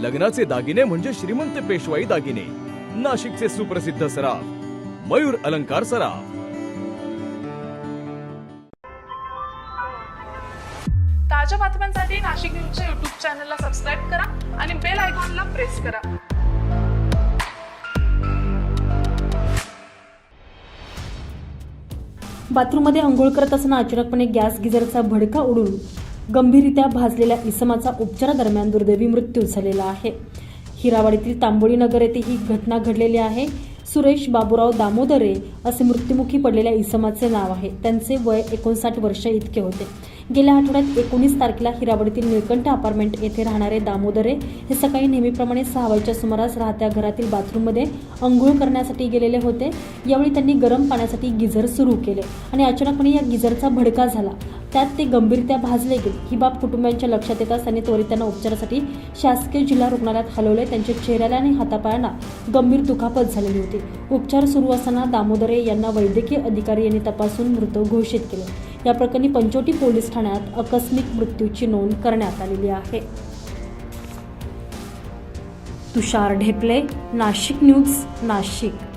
लग्नाचे दागिने म्हणजे श्रीमंत पेशवाई दागिने. नाशिकचे सुप्रसिद्ध सराफ मयूर अलंकार सराफ. ताज्या बातम्यांसाठी नाशिक न्यूजच्या युट्यूब चॅनलला सबस्क्राईब करा आणि बेल आयकॉनला प्रेस करा. बाथरूममध्ये आंघोळ करत असताना अचानकपणे गॅस गिझरचा भडका उडून गंभीररित्या भाजलेल्या इसमाचा उपचारादरम्यान दुर्दैवी मृत्यू झालेला आहे. हिरावाडीतील तांबोळी नगर येथे ही घटना घडलेली आहे. सुरेश बाबूराव दामोदरे असे मृत्युमुखी पडलेल्या इसमाचे नाव आहे. त्यांचे वय एकोणसाठ वर्ष इतके होते. गेल्या आठवड्यात एकोणीस तारखेला हिरावडीतील निळकंठ अपार्टमेंट येथे राहणारे दामोदरे हे सकाळी नेहमीप्रमाणे सहा वाजच्या सुमारास राहत्या घरातील बाथरूममध्ये अंघोळ करण्यासाठी गेलेले होते. यावेळी त्यांनी गरम पाण्यासाठी गिझर सुरू केले आणि अचानकपणे या गिझरचा भडका झाला. त्यात ते गंभीरत्या भाजले गेले. ही बाब कुटुंबियांच्या लक्षात येताच त्यांनी त्वरित त्यांना उपचारासाठी शासकीय जिल्हा रुग्णालयात हलवले. त्यांच्या चेहऱ्याला आणि हातापायांना गंभीर दुखापत झालेली होती. उपचार सुरू असताना दामोदरे यांना वैद्यकीय अधिकारी यांनी तपासून मृत घोषित केले. या प्रकरणी पंचवटी पोलीस ठाण्यात आकस्मिक मृत्यूची नोंद करण्यात आलेली आहे. तुषार ढेपले नाशिक न्यूज नाशिक.